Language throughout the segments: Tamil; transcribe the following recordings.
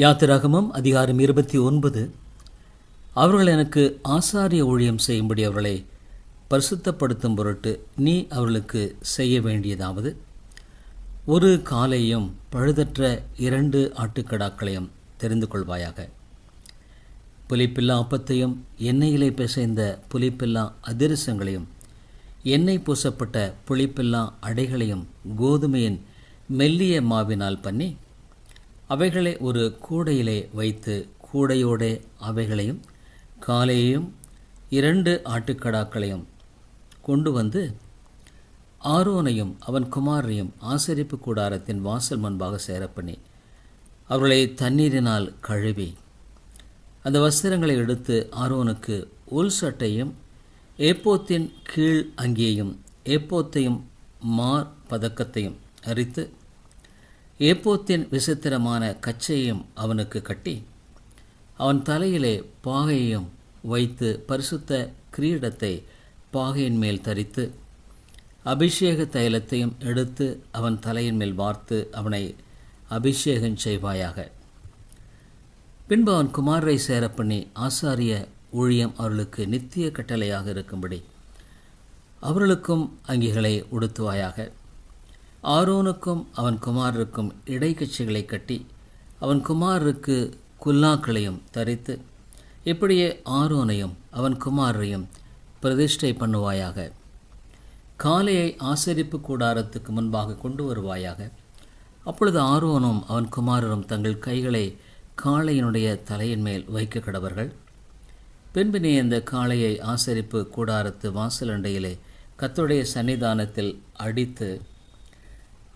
யாத்திராகமம் அதிகாரம் இருபத்தி ஒன்பது. அவர்கள் எனக்கு ஆசாரிய ஊழியம் செய்யும்படி அவர்களை பரிசுத்தப்படுத்தும் பொருட்டு நீ அவர்களுக்கு செய்ய வேண்டியதாவது ஒரு காலையும் பழுதற்ற இரண்டு ஆட்டுக்கடாக்களையும் தெரிந்து கொள்வாயாக. புலிப்பில்லா அப்பத்தையும் எண்ணெயிலே பிசைந்த புலிப்பில்லா அதிரசங்களையும் எண்ணெய் பூசப்பட்ட புளிப்பில்லா அடைகளையும் கோதுமையின் மெல்லிய மாவினால் பண்ணி அவைகளை ஒரு கூடையிலே வைத்து கூடையோடு அவைகளையும் காலையையும் இரண்டு ஆட்டுக்கடாக்களையும் கொண்டு வந்து ஆரோனையும் அவன் குமாரையும் ஆசரிப்பு கூடாரத்தின் வாசல் முன்பாக சேரப்பண்ணி அவர்களை தண்ணீரினால் கழுவி அந்த வஸ்திரங்களை எடுத்து ஆரோனுக்கு உள் சட்டையும் ஏப்போத்தின் கீழ் அங்கியையும் ஏப்போத்தையும் மார் பதக்கத்தையும் அரித்து ஏப்போத்தின் விசித்திரமான கச்சையும் அவனுக்கு கட்டி அவன் தலையிலே பாகையையும் வைத்து பரிசுத்த கிரீடத்தை பாகையின் மேல் தரித்து அபிஷேக தைலத்தையும் எடுத்து அவன் தலையின் மேல் வார்த்து அவனை அபிஷேகம் செய்வாயாக. பின்பு அவன் குமாரை சேர பண்ணி ஆசாரிய ஊழியம் அவர்களுக்கு நித்திய கட்டளையாக இருக்கும்படி அவர்களுக்கும் அங்கிகளை உடுத்துவாயாக. ஆரோனுக்கும் அவன் குமாரருக்கும் இடைக்கட்சிகளை கட்டி அவன் குமாரருக்கு குல்லாக்களையும் தரித்து இப்படியே ஆரோனையும் அவன் குமாரரையும் பிரதிஷ்டை பண்ணுவாயாக. காலையை ஆசரிப்பு கூடாரத்துக்கு முன்பாக கொண்டு வருவாயாக. அப்பொழுது ஆரோனும் அவன் குமாரரும் தங்கள் கைகளை காளையினுடைய தலையின் மேல் வைக்க கடவர்கள். பின்பினே இந்த காளையை ஆசரிப்பு கூடாரத்து வாசலண்டையிலே கத்துடைய சன்னிதானத்தில் அடித்து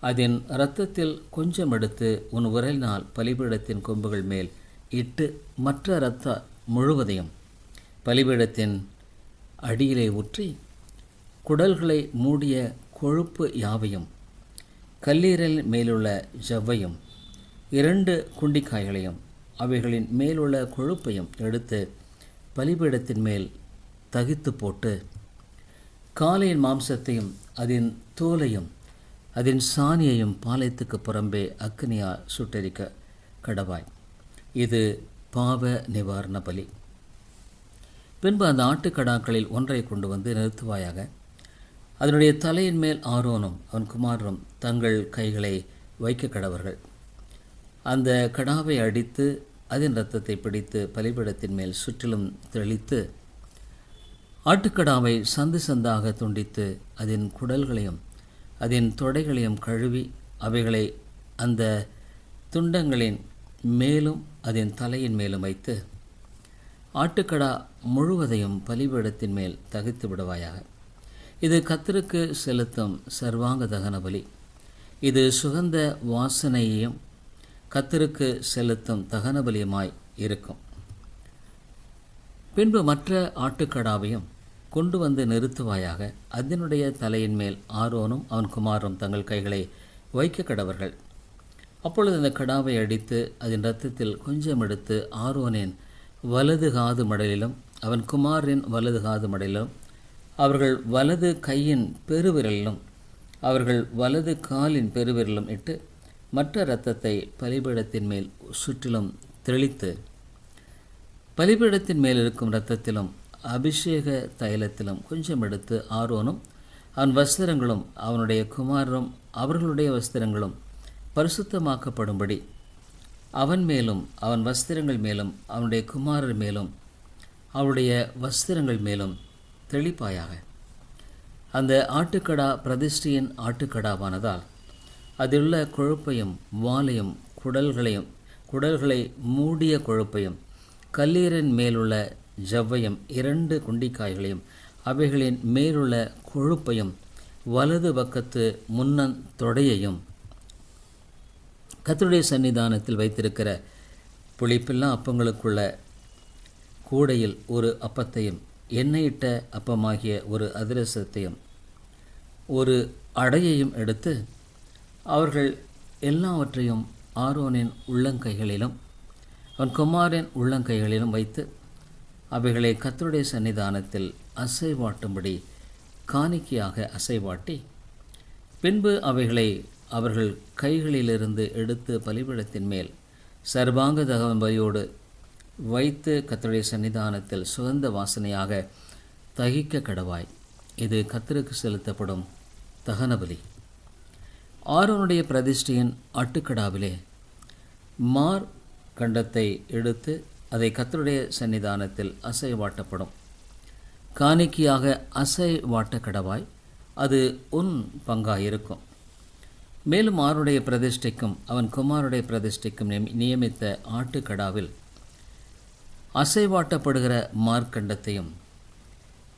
அதன் இரத்தத்தில் கொஞ்சம் எடுத்து உன் உரலினால் பலிபீடத்தின் கொம்புகள் மேல் இட்டு மற்ற இரத்த முழுவதையும் பலிபீடத்தின் அடியிலே ஊற்றி குடல்களை மூடிய கொழுப்பு யாவையும் கல்லீரல் மேலுள்ள ஜவ்வையும் இரண்டு குண்டிக்காய்களையும் அவைகளின் மேலுள்ள கொழுப்பையும் எடுத்து பலிபீடத்தின் மேல் தகித்து போட்டு காலையின் மாம்சத்தையும் அதன் தோலையும் அதன் சாணியையும் பாளையத்துக்கு புறம்பே அக்னியால் சுட்டரிக்க கடவாய். இது பாவ நிவாரண பலி. பின்பு அந்த ஆட்டுக்கடாக்களில் ஒன்றை கொண்டு வந்து நிறுத்துவாயாக. அதனுடைய தலையின் மேல் ஆரோனும் அவன் குமாரரும் தங்கள் கைகளை வைக்க கடவர்கள். அந்த கடாவை அடித்து அதன் இரத்தத்தை பிடித்து பலிபீடத்தின் மேல் சுற்றிலும் தெளித்து ஆட்டுக்கடாவை சந்து சந்தாக துண்டித்து அதன் குடல்களையும் அதன் தொடைகளையும் கழுவி அவைகளை அந்த துண்டங்களின் மேலும் அதன் தலையின் மேலும் வைத்து ஆட்டுக்கடா முழுவதையும் பலிபீடத்தின் மேல் தகித்து விடுவாயாக. இது கத்தருக்கு செலுத்தும் சர்வாங்க தகன பலி. இது சுகந்த வாசனையையும் கத்தருக்கு செலுத்தும் தகன பலியுமாய் இருக்கும். பின்பு மற்ற ஆட்டுக்கடாவையும் கொண்டு வந்து நிறுத்துவாயாக. அதனுடைய தலையின் மேல் ஆரோனும் அவன் குமாரும் தங்கள் கைகளை வைக்க கடவர்கள். அப்பொழுது அந்த கடாவை அடித்து அதன் இரத்தத்தில் கொஞ்சம் எடுத்து ஆரோனின் வலது காது மடலிலும் அவன் குமாரின் வலது காது மடலிலும் அவர்கள் வலது கையின் பெருவிரலிலும் அவர்கள் வலது காலின் பெருவிரலும் இட்டு மற்ற இரத்தத்தை பலிபீடத்தின் மேல் சுற்றிலும் தெளித்து பலிபீடத்தின் மேல் இருக்கும் இரத்தத்திலும் அபிஷேக தைலத்திலும் கொஞ்சம் எடுத்து ஆரோனும் அவன் வஸ்திரங்களும் அவனுடைய குமாரரும் அவர்களுடைய வஸ்திரங்களும் பரிசுத்தமாக்கப்படும்படி அவன் மேலும் அவன் வஸ்திரங்கள் மேலும் அவனுடைய குமாரர் மேலும் அவருடைய வஸ்திரங்கள் மேலும் தெளிப்பாயாக. அந்த ஆட்டுக்கடா பிரதிஷ்டியின் ஆட்டுக்கடாவானதால் அதிலுள்ள கொழுப்பையும் வாலையும் குடல்களையும் குடல்களை மூடிய கொழுப்பையும் கல்லீரின் மேலுள்ள ஜவ்வையும் இரண்டு குண்டிக்காய்களையும் அவைகளின் மேலுள்ள கொழுப்பையும் வலது பக்கத்து முன்னன் தொடையையும் கத்தருடைய சன்னிதானத்தில் வைத்திருக்கிற புளிப்பில்லா அப்பங்களுக்குள்ள கூடையில் ஒரு அப்பத்தையும் எண்ணெயிட்ட அப்பமாகிய ஒரு அதிரசத்தையும் ஒரு அடையையும் எடுத்து அவர்கள் எல்லாவற்றையும் ஆரோனின் உள்ளங்கைகளிலும் அவன் குமாரின் உள்ளங்கைகளிலும் வைத்து அவைகளை கத்தருடைய சன்னிதானத்தில் அசைவாட்டும்படி காணிக்கையாக அசைவாட்டி பின்பு அவைகளை அவர்கள் கைகளிலிருந்து எடுத்து பலிபீடத்தின் மேல் சர்வாங்க தகவன்பலியோடு வைத்து கத்தருடைய சன்னிதானத்தில் சுகந்த வாசனையாக தகிக்க கடவாய். இது கத்தருக்கு செலுத்தப்படும் தகனபலி ஆரோனுடைய பிரதிஷ்டையின் அட்டுக்கடாவிலே மார் கண்டத்தை எடுத்து அதை கத்தருடைய சன்னிதானத்தில் அசைவாட்டப்படும். காணிக்கையாக அசைவாட்ட கடவாய் அது உன் பங்காயிருக்கும். மேலும் ஆருடைய பிரதிஷ்டைக்கும் அவன் குமாருடைய பிரதிஷ்டைக்கும் நியமி- நியமித்த ஆட்டுக்கடாவில் அசைவாட்டப்படுகிற மார்க்கண்டத்தையும்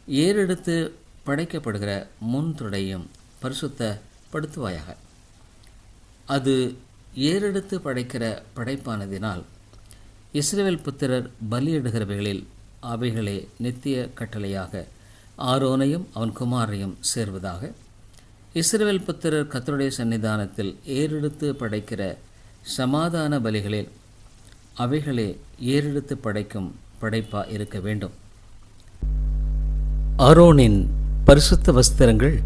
ஏறெடுத்து படைக்கப்படுகிற முன்துடையும் பரிசுத்தப்படுத்துவாயாக. அது ஏறெடுத்து படைக்கிற படைப்பானதினால் இஸ்ரேல் புத்திரர் பலியிடுகிறவைகளில் அவைகளே நித்திய கட்டளையாக ஆரோனையும் அவன் குமாரையும் சேர்வதாக. இஸ்ரேல் புத்திரர் கத்தருடைய சன்னிதானத்தில் ஏறெடுத்து படைக்கிற சமாதான பலிகளில் அவைகளே ஏறெடுத்து படைக்கும் படைப்பா இருக்க வேண்டும். ஆரோனின் பரிசுத்த வஸ்திரங்கள்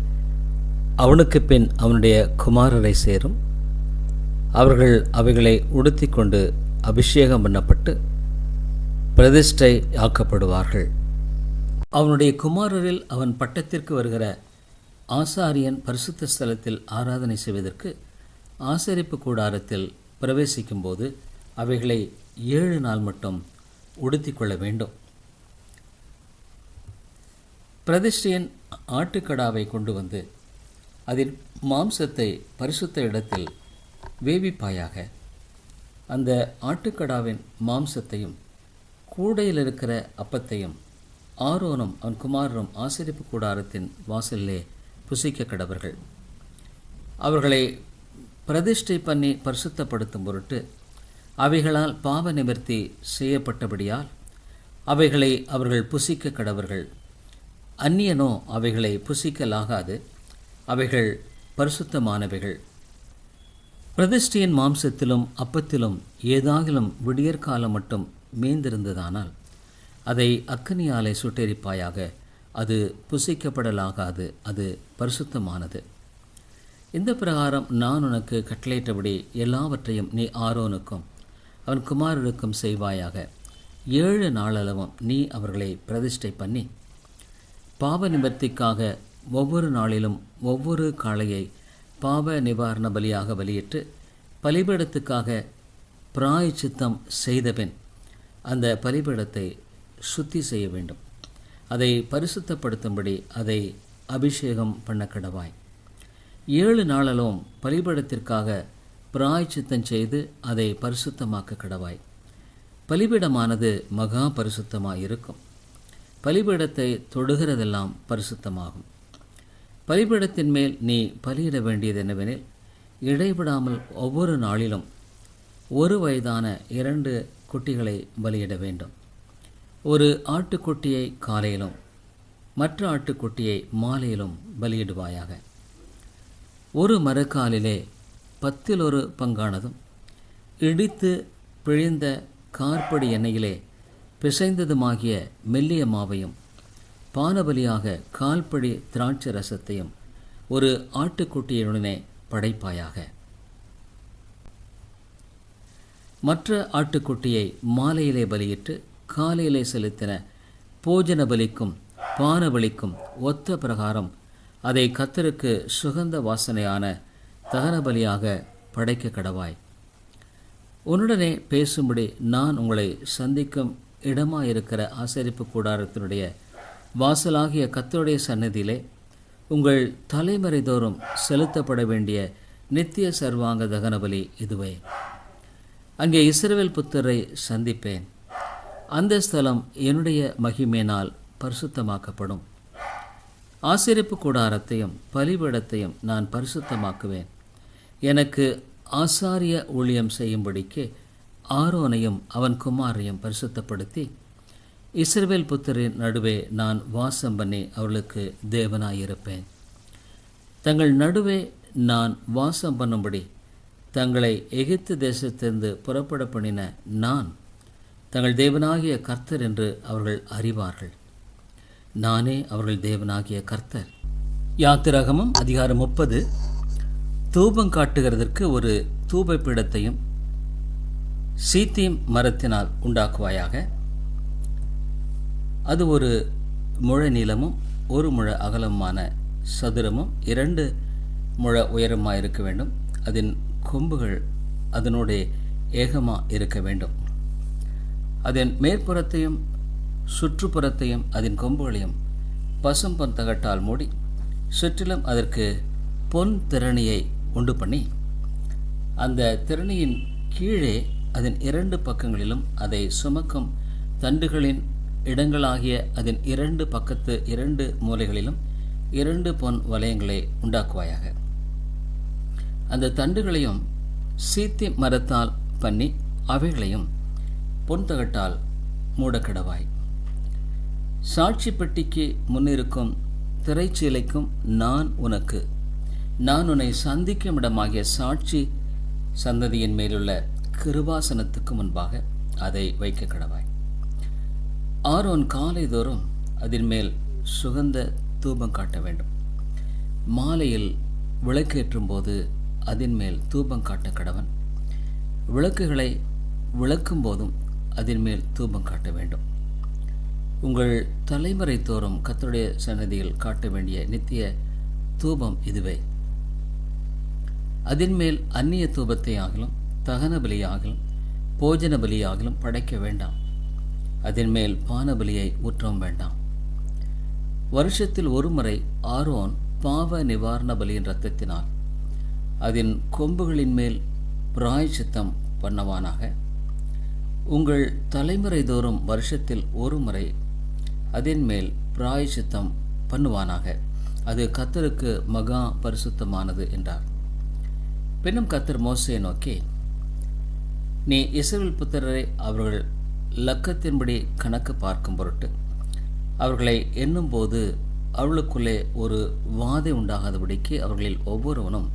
அவனுக்கு பின் அவனுடைய குமாரரை சேரும். அவர்கள் அவைகளை உடுத்திக்கொண்டு அபிஷேகம் பண்ணப்பட்டு பிரதிஷ்டை ஆக்கப்படுவார்கள் அவனுடைய குமாரரில் அவன் பட்டத்திற்கு வருகிற ஆசாரியன் பரிசுத்த ஸ்தலத்தில் ஆராதனை செய்வதற்கு ஆசரிப்பு கூடாரத்தில் பிரவேசிக்கும்போது அவைகளை ஏழு நாள் மட்டும் உடுத்தி கொள்ள வேண்டும். பிரதிஷ்டையின் ஆட்டுக்கடாவை கொண்டு வந்து அதில் மாம்சத்தை பரிசுத்த இடத்தில் வேவிப்பாயாக அந்த ஆட்டுக்கடாவின் மாம்சத்தையும் கூடையில் இருக்கிற அப்பத்தையும் ஆரோனும் அவன் குமாரரும் ஆசிரிப்பு கூடாரத்தின் வாசலிலே புசிக்க கடவர்கள். அவர்களை பிரதிஷ்டை பண்ணி பரிசுத்தப்படுத்தும் பொருட்டு அவைகளால் பாவ நிவர்த்தி செய்யப்பட்டபடியால் அவைகளை அவர்கள் புசிக்க கடவர்கள். அந்நியனோ அவைகளை புசிக்கலாகாது அவைகள் பரிசுத்தமானவைகள். பிரதிஷ்டையின் மாம்சத்திலும் அப்பத்திலும் ஏதாகிலும் விடியற்காலம் மட்டும் மீந்திருந்ததானால் அதை அக்கனியாலை சுட்டெரிப்பாயாக அது புசிக்கப்படலாகாது அது பரிசுத்தமானது. இந்த பிரகாரம் நான் உனக்கு கட்டளையிட்டபடி எல்லாவற்றையும் நீ ஆரோனுக்கும் அவன் குமாரருக்கும் செய்வாயாக. ஏழு நாளளவும் நீ அவர்களை பிரதிஷ்டை பண்ணி பாவ நிவர்த்திக்காக ஒவ்வொரு நாளிலும் ஒவ்வொரு காளையை பாவ நிவாரண பலியாக வெளியிட்டு பலிபீடத்துக்காக பிராயச்சித்தம் செய்தபின் அந்த பலிபீடத்தை சுத்தி செய்ய வேண்டும். அதை பரிசுத்தப்படுத்தும்படி அதை அபிஷேகம் பண்ண கடவாய். ஏழு நாளலும் பலிபீடத்திற்காக பிராய்ச்சித்தம் செய்து அதை பரிசுத்தமாக்க கடவாய். பலிபீடமானது மகா பரிசுத்தமாக இருக்கும் பலிபீடத்தை தொடுகிறதெல்லாம் பரிசுத்தமாகும். பலிபீடத்தின் மேல் நீ பலியிட வேண்டியது என்னவெனில் இடைவிடாமல் ஒவ்வொரு நாளிலும் ஒரு வயதான இரண்டு குட்டிகளை பலியிட வேண்டும். ஒரு ஆட்டுக்குட்டியை காலையிலும் மற்ற ஆட்டுக்குட்டியை மாலையிலும் பலியிடுவாயாக. ஒரு மரக்காலிலே பத்தில் ஒரு பங்கானதும் இடித்து பிழிந்த கார்ப்படி எண்ணெயிலே பிசைந்ததுமாகிய மெல்லிய மாவையும் பானபலியாக கால்படி திராட்சை ரசத்தையும் ஒரு ஆட்டுக்குட்டியுடனே படைப்பாயாக. மற்ற ஆட்டுக்குட்டியை மாலையிலே பலியிட்டு காலையிலே செலுத்தின போஜன பலிக்கும் பானபலிக்கும் ஒத்த பிரகாரம் அதை கத்தருக்கு சுகந்த வாசனையான தகன பலியாக படைக்க கடவாய். உன்னுடனே பேசும்படி நான் உங்களை சந்திக்கும் இடமாயிருக்கிற ஆசரிப்பு கூடாரத்தினுடைய வாசலாகிய கத்தருடைய சன்னதியிலே உங்கள் தலைமறை தோறும் செலுத்தப்பட வேண்டிய நித்திய சர்வாங்க தகனபலி இதுவே. அங்கே இஸ்ரவேல் புத்தரை சந்திப்பேன். அந்த ஸ்தலம் என்னுடைய மகிமையினால் பரிசுத்தமாக்கப்படும். ஆசிரிப்பு கூடாரத்தையும் பலிபீடத்தையும் நான் பரிசுத்தமாக்குவேன். எனக்கு ஆசாரிய ஊழியம் செய்யும்படிக்கு ஆரோனையும் அவன் குமாரையும் பரிசுத்தப்படுத்தி இஸ்ரவேல் புத்தரின் நடுவே நான் வாசம் பண்ணி அவர்களுக்கு தேவனாயிருப்பேன். தங்கள் நடுவே நான் வாசம் பண்ணும்படி தங்களை எகிப்து தேசத்திலிருந்து புறப்பட பண்ணின நான் தங்கள் தேவனாகிய கர்த்தர் என்று அவர்கள் அறிவார்கள். நானே அவர்கள் தேவனாகிய கர்த்தர். யாத்திராகமம் அதிகாரம் முப்பது. தூபம் காட்டுகிறதற்கு ஒரு தூப பீடத்தையும் சீத்தீம் மரத்தினால் உண்டாக்குவாயாக. அது ஒரு முழ நீளமும் ஒரு முழ அகலமான சதுரமும் இரண்டு முழ உயரமாக இருக்க வேண்டும். அதன் கொம்புகள் அதனுடைய ஏகமாக இருக்க வேண்டும். அதன் மேற்புறத்தையும் சுற்றுப்புறத்தையும் அதன் கொம்புகளையும் பசும் பொன் தகட்டால் மூடி சுற்றிலும் அதற்கு பொன் திறனியை உண்டு பண்ணி அந்த திறனியின் கீழே அதன் இரண்டு பக்கங்களிலும் அதை சுமக்கும் தண்டுகளின் இடங்களாகிய அதன் இரண்டு பக்கத்து இரண்டு மூலைகளிலும் இரண்டு பொன் வளையங்களை உண்டாக்குவாயாக. அந்த தண்டுகளையும் சீத்தி மரத்தால் பண்ணி அவைகளையும் பொன் தகட்டால் மூடக்கடவாய். சாட்சி பெட்டிக்கு முன்னிருக்கும் திரைச்சீலைக்கும் நான் உனக்கு நான் உன்னை சந்திக்கும் இடமாகிய சாட்சி சந்ததியின் மேலுள்ள கிருபாசனத்துக்கு முன்பாக அதை வைக்க கடவாய் ஆரோன் காலை தோறும் அதன் மேல் சுகந்த தூபம் காட்ட வேண்டும். மாலையில் விளக்கேற்றும் போது அதன் மேல் தூபம் காட்ட கடவன். விளக்குகளை விளக்கும் போதும் அதன் மேல் தூபம் காட்ட வேண்டும். உங்கள் தலைமுறை தோறும் கத்தருடைய சன்னதியில் காட்ட வேண்டிய நித்திய தூபம் இதுவே. அதன் மேல் அந்நிய தூபத்தை ஆகலும் தகன பலியாகலும் போஜன பலியாகலும் படைக்க வேண்டாம். அதன் மேல் பான ஊற்றவும் வேண்டாம். வருஷத்தில் ஒரு முறை ஆரோன் பாவ நிவாரண பலியின் இரத்தத்தினால் அதன் கொம்புகளின் மேல் பிராய்ச்சித்தம் பண்ணவானாக. உங்கள் தலைமுறை தோறும் வருஷத்தில் ஒரு முறை அதன் மேல் பிராய்ச்சித்தம் பண்ணுவானாக. அது கத்தருக்கு மகா பரிசுத்தமானது என்றார். பின்னும் கத்தர் மோசையை நோக்கி நீ இசவில் புத்திரரை அவர்கள் லக்கத்தின்படி கணக்கு பார்க்கும் பொருட்டு அவர்களை எண்ணும்போது அவளுக்குள்ளே ஒரு வாதை உண்டாகாதபடிக்கு அவர்களில் ஒவ்வொருவனும்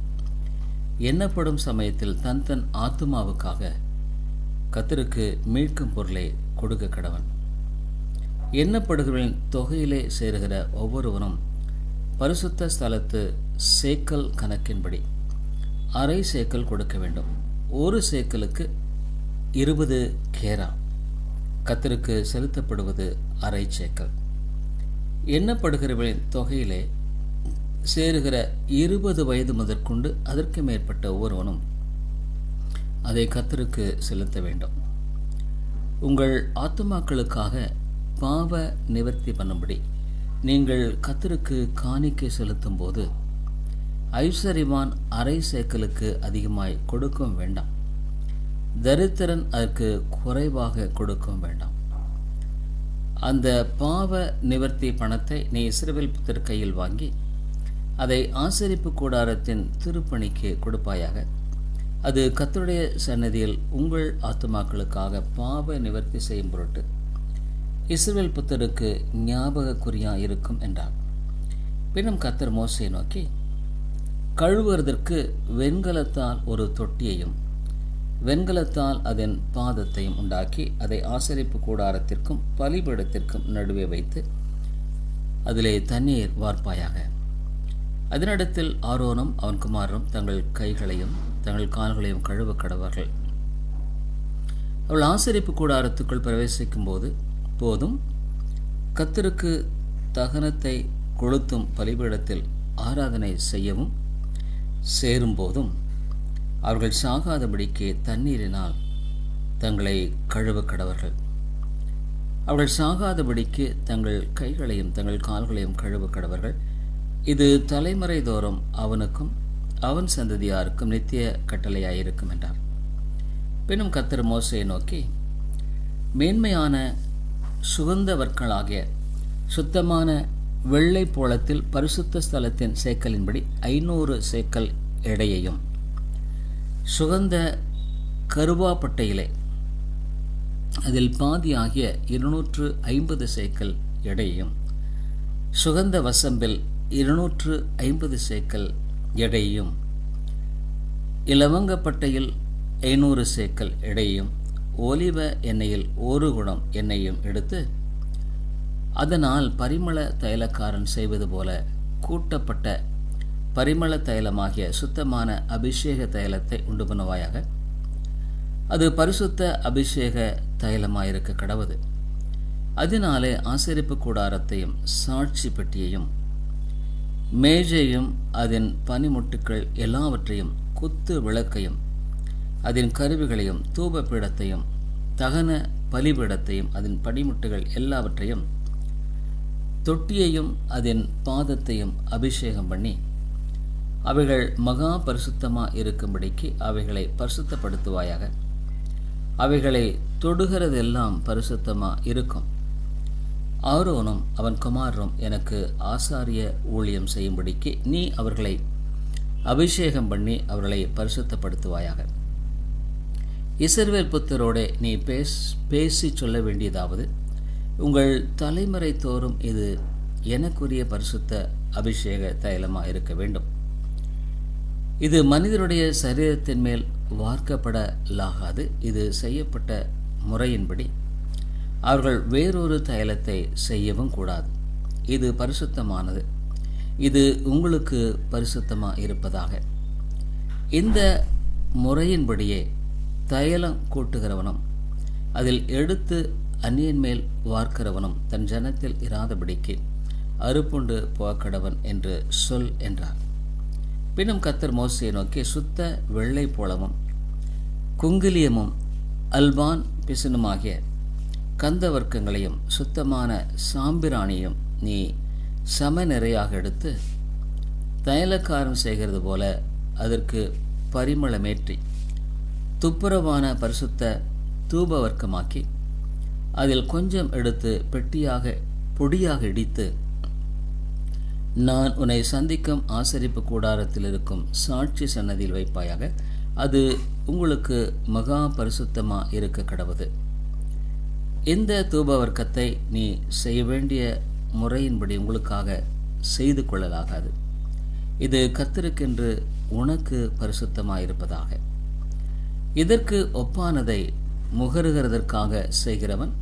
எண்ணப்படும் சமயத்தில் தன் தன் ஆத்துமாவுக்காக கத்தருக்கு மீட்கும் பொருளை கொடுக்க கடவன். எண்ணப்படுகிறவர்களின் தொகையிலே சேருகிற ஒவ்வொருவனும் பரிசுத்த ஸ்தலத்து சேக்கல் கணக்கின்படி அரை சேக்கல் கொடுக்க வேண்டும். ஒரு சேக்கலுக்கு இருபது கேரா. கத்தருக்கு செலுத்தப்படுவது அரை சேக்கல் எண்ணப்படுகிறவர்களின் தொகையிலே சேருகிற இருபது வயது முதற்கொண்டு அதற்கு மேற்பட்ட ஒவ்வொருவனும் அதை கத்தருக்கு செலுத்த வேண்டும். உங்கள் ஆத்துமாக்களுக்காக பாவ நிவர்த்தி பண்ணும்படி நீங்கள் கத்தருக்கு காணிக்கை செலுத்தும் போது ஐஸ்வரிமான் அரை சேக்கலுக்கு அதிகமாய் கொடுக்கும் வேண்டாம். தரித்திரன் அதற்கு குறைவாக கொடுக்கவும் வேண்டாம். அந்த பாவ நிவர்த்தி பணத்தை நீ இஸ்ரவேல் புத்தர் கையில் வாங்கி அதை ஆசரிப்பு கூடாரத்தின் திருப்பணிக்கு கொடுப்பாயாக. அது கத்தருடைய சன்னதியில் உங்கள் ஆத்துமாக்களுக்காக பாவ நிவர்த்தி செய்யும் பொருட்டு இஸ்ரேல் புத்தருக்கு ஞாபகக்குறியா இருக்கும் என்றார். பின்னும் கத்தர் மோசையை நோக்கி கழுவுவதற்கு வெண்கலத்தால் ஒரு தொட்டியையும் வெண்கலத்தால் அதன் பாதத்தையும் உண்டாக்கி அதை ஆசரிப்பு கூடாரத்திற்கும் பலிபீடத்திற்கும் நடுவே வைத்து அதிலே தண்ணீர் வார்ப்பாயாக. அதனிடத்தில் ஆரோனும் அவன் குமாரரும் தங்கள் கைகளையும் தங்கள் கால்களையும் கழுவ கடவார்கள். அவள் ஆசரிப்பு கூடாரத்துக்குள் பிரவேசிக்கும் போது போதும் கத்தருக்கு தகனத்தை கொளுத்தும் பலிபீடத்தில் ஆராதனை செய்யவும் சேரும்போதும் அவர்கள் சாகாதபடிக்கு தண்ணீரினால் தங்களை கழுவ கடவர்கள். அவர்கள் சாகாதபடிக்கு தங்கள் கைகளையும் தங்கள் கால்களையும் கழுவ கடவர்கள். இது தலைமுறை தோறும் அவனுக்கும் அவன் சந்ததியாருக்கும் நித்திய கட்டளையாயிருக்கும் என்றார். பின்னும் கத்தர் மோசையை நோக்கி மேன்மையான சுகந்தவர்களாகிய சுத்தமான வெள்ளை போலத்தில் பரிசுத்த ஸ்தலத்தின் சேக்கலின்படி ஐநூறு சேக்கல் எடையையும் சுகந்த கருவாப்பட்டையிலே. அதில் பாதியாகிய இருநூற்று ஐம்பது சேக்கல் எடையும் சுகந்த வசம்பில் இருநூற்று ஐம்பது சேக்கல் எடையும் இலவங்கப்பட்டையில் ஐநூறு சேக்கல் எடையும் ஒலிவ எண்ணெயில் ஒரு குடம் எண்ணெயும் எடுத்து அதனால் பரிமள தைலக்காரன் செய்வது போல கூட்டப்பட்ட பரிமள தைலமாகிய சுத்தமான அபிஷேக தைலத்தை உண்டு பண்ணுவாயாக. அது பரிசுத்த அபிஷேக தைலமாயிருக்க கடவுது. அதனாலே ஆசரிப்பு கூடாரத்தையும் சாட்சி பெட்டியையும் மேஜையும் அதன் பனிமுட்டுக்கள் எல்லாவற்றையும் குத்து விளக்கையும் அதன் கருவிகளையும் தூப பீடத்தையும் தகன பலிபீடத்தையும் அதன் படிமுட்டுகள் எல்லாவற்றையும் தொட்டியையும் அதன் பாதத்தையும் அபிஷேகம் பண்ணி அவைகள் மகா பரிசுத்தமாக இருக்கும்படிக்கு அவைகளை பரிசுத்தப்படுத்துவாயாக. அவைகளை தொடுகிறதெல்லாம் பரிசுத்தமாக இருக்கும். ஆரோனும் அவன் குமாரரும் எனக்கு ஆசாரிய ஊழியம் செய்யும்படிக்கு நீ அவர்களை அபிஷேகம் பண்ணி அவர்களை பரிசுத்தப்படுத்துவாயாக. இசர்வேல் புத்தரோட நீ பேஸ் பேசி சொல்ல வேண்டியதாவது உங்கள் தலைமுறை தோறும் இது எனக்குரிய பரிசுத்த அபிஷேக தைலமாக இருக்க வேண்டும். இது மனிதருடைய சரீரத்தின் மேல் வார்க்கப்படலாகாது. இது செய்யப்பட்ட முறையின்படி அவர்கள் வேறொரு தைலத்தை செய்யவும் கூடாது. இது பரிசுத்தமானது. இது உங்களுக்கு பரிசுத்தமாக இருப்பதாக. இந்த முறையின்படியே தைலம் கூட்டுகிறவனும் அதில் எடுத்து அந்நியன் மேல் வார்க்கிறவனும் தன் ஜனத்தில் இராதபடிக்கு அறுப்புண்டு போக்கடவன் என்று சொல் என்றார். பின்னும் கத்தர் மோசையை நோக்கி சுத்த வெள்ளை போலமும் குங்கிலியமும் அல்பான் பிசினுமாகிய கந்த வர்க்கங்களையும் சுத்தமான சாம்பிராணியும் நீ சம நிறையாக எடுத்து தைலக்காரம் செய்கிறது போல அதற்கு பரிமளமேற்றி துப்புரவான பரிசுத்த தூப வர்க்கமாக்கி அதில் கொஞ்சம் எடுத்து பெட்டியாக பொடியாக இடித்து நான் உன்னை சந்திக்கும் ஆசரிப்பு கூடாரத்தில் இருக்கும் சாட்சி சன்னதியில் வைப்பாயாக. அது உங்களுக்கு மகா பரிசுத்தமாக இருக்க கடவுது. இந்த தூப வர்க்கத்தை நீ செய்ய வேண்டிய முறையின்படி உங்களுக்காக செய்து கொள்ளலாகாது. இது கத்திருக்கென்று உனக்கு பரிசுத்தமாக இருப்பதாக. இதற்கு ஒப்பானதை முகருகிறதற்காக செய்கிறவன்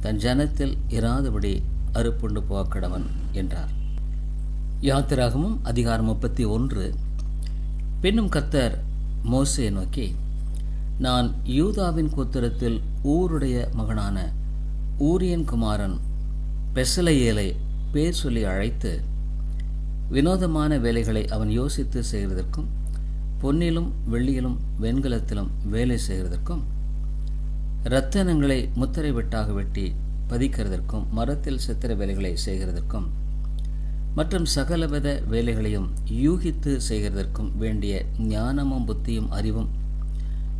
தன் ஜனத்தில் இராதபடி அறுப்புண்டு போகக்கடவன் என்றார். யாத்திராகமும் அதிகாரம் முப்பத்தி ஒன்று. பின்னும் கத்தர் மோசையை நோக்கி நான் யூதாவின் கோத்திரத்தில் ஊருடைய மகனான ஊரியன் குமாரன் பெசலையேலை பேர் சொல்லி அழைத்து வினோதமான வேலைகளை அவன் யோசித்து செய்கிறதற்கும் பொன்னிலும் வெள்ளியிலும் வெண்கலத்திலும் வேலை செய்கிறதற்கும் இரத்தனங்களை முத்திரை வெட்டாக வெட்டி பதிக்கிறதற்கும் மரத்தில் சித்திர வேலைகளை செய்கிறதற்கும் மற்றும் சகலவித வேலைகளையும் யூகித்து செய்கிறதற்கும் வேண்டிய ஞானமும் புத்தியும் அறிவும்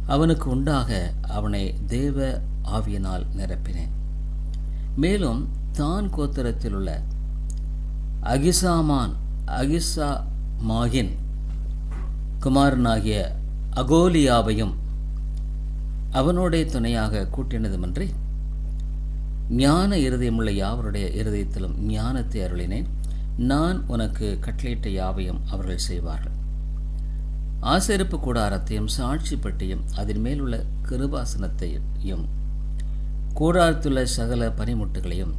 அவனுக்கு உண்டாக அவனை தேவ ஆவியினால் நிரப்பினேன். மேலும் தான் கோத்திரத்தில் உள்ள அகிசாமான் அகிசா மாகின் குமாரனாகிய அகோலியாவையும் அவனோடைய துணையாக கூட்டினதுமன்றி ஞான இருதயமுள்ள யாவருடைய இருதயத்திலும் ஞானத்தை அருளினேன். நான் உனக்கு கட்டளையிட்ட யாவையும் அவர்கள் செய்வார்கள். ஆசரிப்பு கூடாரத்தையும் சாட்சி பெட்டியும் அதன் மேலுள்ள கிருபாசனத்தையும் கூடாரத்துள்ள சகல பனிமுட்டுகளையும்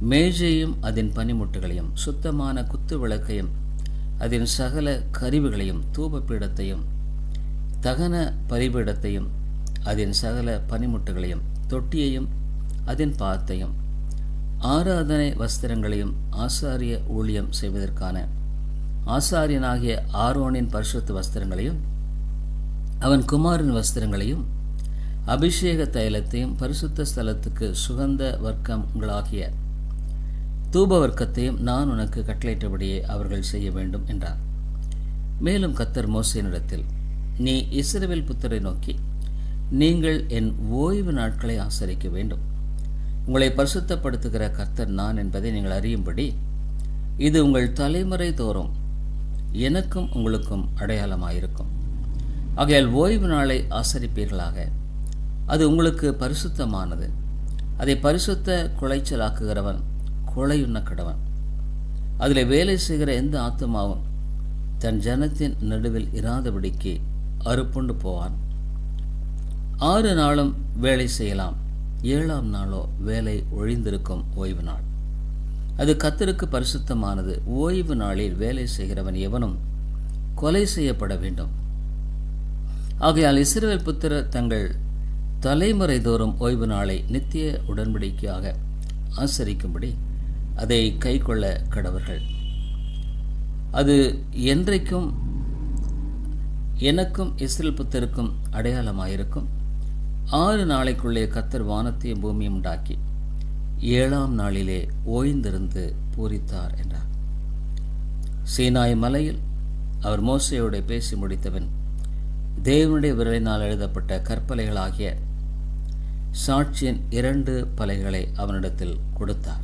மேஜையும் அதன் பனிமுட்டுகளையும் சுத்தமான குத்து விளக்கையும் அதன் சகல கருவிகளையும் தூபப்பீடத்தையும் தகன பரிபீடத்தையும் அதன் சகல பனிமுட்டுகளையும் தொட்டியையும் அதன் பாத்தையும் ஆராதனை வஸ்திரங்களையும் ஆசாரிய ஊழியம் செய்வதற்கான ஆசாரியனாகிய ஆரோனின் பரிசுத்த வஸ்திரங்களையும் அவன் குமாரின் வஸ்திரங்களையும் அபிஷேக தைலத்தையும் பரிசுத்த ஸ்தலத்துக்கு சுகந்த வர்க்கங்களாகிய தூப வர்க்கத்தையும் நான் உனக்கு கட்டளையிட்டபடியே அவர்கள் செய்ய வேண்டும் என்றார். மேலும் கத்தர் மோசையினிடத்தில் நீ இஸ்ரவேல் புத்தரை நோக்கி நீங்கள் என் ஓய்வு நாட்களை ஆசரிக்க வேண்டும். உங்களை பரிசுத்தப்படுத்துகிற கர்த்தர் நான் என்பதை நீங்கள் அறியும்படி இது உங்கள் தலைமுறை தோறும் எனக்கும் உங்களுக்கும் அடையாளமாயிருக்கும். ஆகையால் ஓய்வு நாளை ஆசரிப்பீர்களாக. அது உங்களுக்கு பரிசுத்தமானது. அதை பரிசுத்த குலைச்சலாக்குகிறவன் கொலையுண்ண கடவன். அதில் வேலை செய்கிற எந்த ஆத்மாவும் தன் ஜனத்தின் நடுவில் இராதபடிக்கு அறுப்புண்டு போவான். ஆறு நாளும் வேலை செய்யலாம். ஏழாம் நாளோ வேலை ஒழிந்திருக்கும் ஓய்வு நாள். அது கத்தருக்கு பரிசுத்தமானது. ஓய்வு நாளில் வேலை செய்கிறவன் எவனும் கொலை செய்யப்பட வேண்டும். ஆகையால் இஸ்ரேல் புத்திர தங்கள் தலைமுறை தோறும் ஓய்வு நாளை நித்திய உடன்படிக்கையாக ஆசரிக்கும்படி அதை கைக்கொள்ள கடவர்கள். அது என்றைக்கும் எனக்கும் இஸ்ரேல் புத்தருக்கும் அடையாளமாயிருக்கும். ஆறு நாளைக்குள்ளே கத்தர் வானத்தையும் பூமியும் உண்டாக்கி ஏழாம் நாளிலே ஓய்ந்திருந்து பூரித்தார் என்றார். சீனாய் மலையில் அவர் மோசையோடு பேசி முடித்தவன் தேவனுடைய விரலினால் எழுதப்பட்ட கற்பலைகளாகிய சாட்சியின் இரண்டு பலைகளை அவனிடத்தில் கொடுத்தார்.